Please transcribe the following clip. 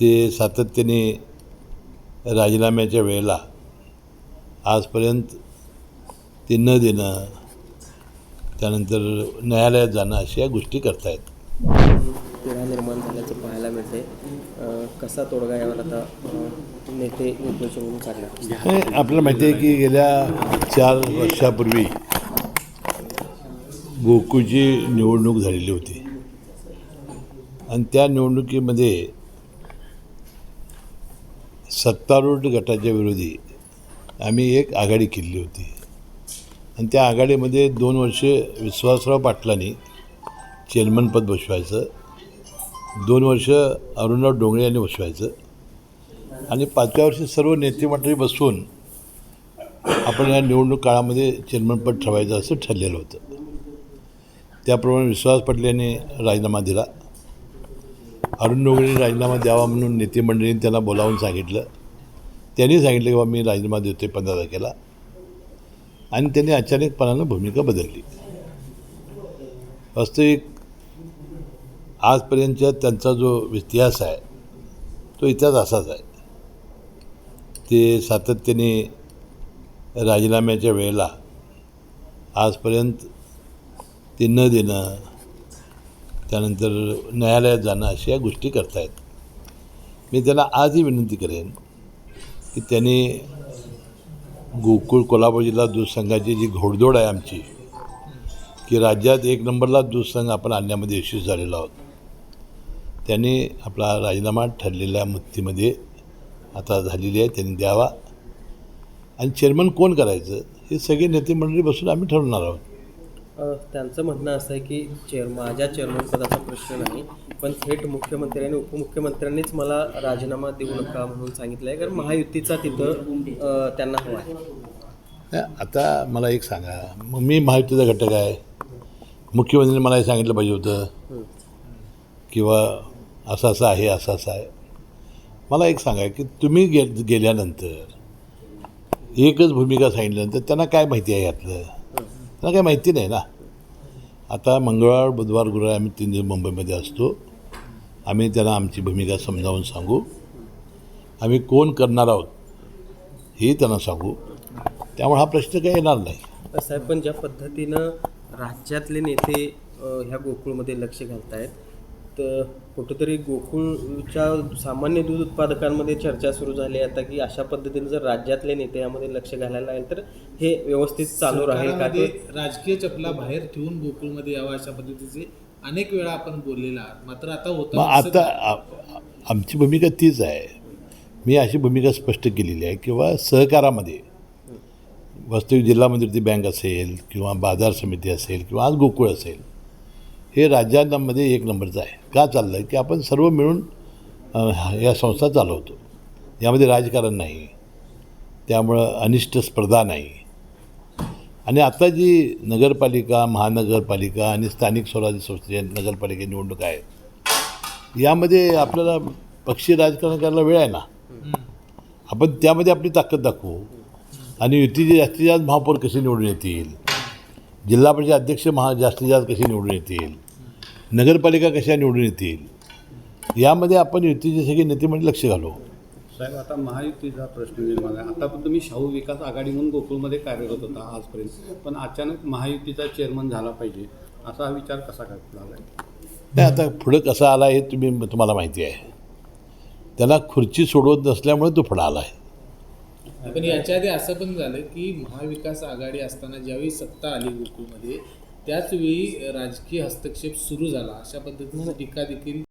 ते सातत्याने राजीनाम्याच्या वेळेला आजपर्यंत ते न देणं त्यानंतर न्यायालयात जाणं अशा गोष्टी करतायत. तिढा निर्माण झाल्याचं पाहायला मिळते कसा तोडगा यावर आता नेते उपोषण काढणार? आपल्याला माहिती आहे की गेल्या चार वर्षापूर्वी गोकुळची निवडणूक झालेली होती. आणि त्या निवडणुकीमध्ये सत्तारूढ गटाच्या विरोधी आम्ही एक आघाडी केली होती. आणि त्या आघाडीमध्ये दोन वर्ष विश्वासराव पाटलांनी चेअरमनपद बसवायचं दोन वर्ष अरुणराव डोंगरे यांनी बसवायचं आणि पाचव्या वर्षी सर्व नेते मंडळी बसवून आपण या निवडणूक काळामध्ये चेअरमनपद ठेवायचं असं ठरलेलं होतं. त्याप्रमाणे विश्वास पाटील यांनी राजीनामा दिला. अरुण डोंगरे राजीनामा द्यावा म्हणून नेते मंडळीने त्यांना बोलावून सांगितलं. त्यांनी सांगितलं की बाबा मी राजीनामा देतोय पंधरा तारखेला. आणि त्यांनी अचानकपणानं भूमिका बदलली. वास्तविक आजपर्यंतचा त्यांचा जो इतिहास आहे तो इतिहास असाच आहे. ते सातत्याने राजीनाम्याच्या वेळेला आजपर्यंत ते न देणं त्यानंतर न्यायालयात जाणं अशा गोष्टी करतायत. मी त्याला आजही विनंती करेन की त्यांनी गोकुळ कोल्हापूर जिल्हा दूध संघाची जी घोडदौड आहे आमची की राज्यात एक नंबरला दूध संघ आपण आणण्यामध्ये यशस्वी झालेलो आहोत. त्याने आपला राजीनामा ठरलेल्या मुक्तीमध्ये आता झालेली आहे त्यांनी द्यावा. आणि चेअरमन कोण करायचं हे सगळे नेते मंडळी बसून आम्ही ठरवणार आहोत. त्यांचं म्हणणं असं आहे की चेअर माझ्या चेअरमन पदाचा प्रश्न नाही पण थेट मुख्यमंत्री आणि उपमुख्यमंत्र्यांनीच मला राजीनामा देऊ नका म्हणून सांगितलं आहे कारण महायुतीचा तिथं त्यांना हवा आहे. आता मला एक सांगा. मग मी महायुतीचा घटक आहे. मुख्यमंत्र्यांनी मला हे सांगितलं पाहिजे होतं. किंवा असं असं आहे असं असं आहे. मला एक सांगा की तुम्ही गे गेल्यानंतर एकच भूमिका सांगितल्यानंतर त्यांना काय माहिती आहे यातलं? त्यांना काही माहिती नाही ना. आता मंगळवार बुधवार गुरुवार आम्ही तीन दिवस मुंबईमध्ये असतो. आम्ही त्यांना आमची भूमिका समजावून सांगू. आम्ही कोण करणार आहोत हे त्यांना सांगू. त्यामुळे हा प्रश्न काही येणार नाही. साहेब पण ज्या पद्धतीनं राज्यातले नेते ह्या गोकुळमध्ये लक्ष घालत आहेत तर कुठंतरी गोकुळच्या सामान्य दूध उत्पादकांमध्ये चर्चा सुरू झाली आहे आता की अशा पद्धतीने जर राज्यातले नेते यामध्ये लक्ष घालायला लागेल तर हे व्यवस्थित चालू राहील का? ते राजकीय चपला बाहेर ठेवून गोकुळमध्ये यावं अशा पद्धतीचे अनेक वेळा आपण बोललेला आहात. मात्र आता होतं आता आमची भूमिका तीच आहे. मी अशी भूमिका स्पष्ट केलेली आहे किंवा सहकारामध्ये. वास्तविक जिल्हा मंत्रिती बँक असेल किंवा बाजार समिती असेल किंवा आज गोकुळ असेल. हे राज्यांमध्ये एक नंबरचं आहे. का चाललं आहे की आपण सर्व मिळून या संस्था चालवतो. यामध्ये राजकारण नाही. त्यामुळं अनिष्ट स्पर्धा नाही. आणि आता जी नगरपालिका महानगरपालिका आणि स्थानिक स्वराज्य संस्थेच्या नगरपालिका निवडणूक आहेत यामध्ये आपल्याला पक्षी राजकारण करायला वेळ आहे ना? आपण त्यामध्ये आपली ताकद दाखवू. आणि युतीचे जास्तीत जास्त महापौर कसे निवडून येतील? जिल्हा परिषद अध्यक्ष महा जास्तीत जास्त कसे निवडून येतील? नगरपालिका कशा निवडून येतील? यामध्ये आपण युतीचे सगळे नेते म्हणजे लक्ष घालू. साहेब आता महायुतीचा प्रश्न निर्माण आहे. आता पण तुम्ही शाहू विकास आघाडी म्हणून गोकुळमध्ये कार्यरत होता आजपर्यंत. पण अचानक महायुतीचा चेअरमन झाला पाहिजे असा हा विचार कसा झाला आहे? नाही आता पुढं कसा आला हे तुम्ही तुम्हाला माहिती आहे. त्याला खुर्ची सोडवत नसल्यामुळे तो पुढं आला आहे. पण याच्या आधी असं पण झालं की महाविकास आघाडी असताना ज्यावेळी सत्ता आली गोकुळमध्ये त्याच वेळी राजकीय हस्तक्षेप सुरू झाला. अशा पद्धतीनं टीका देखील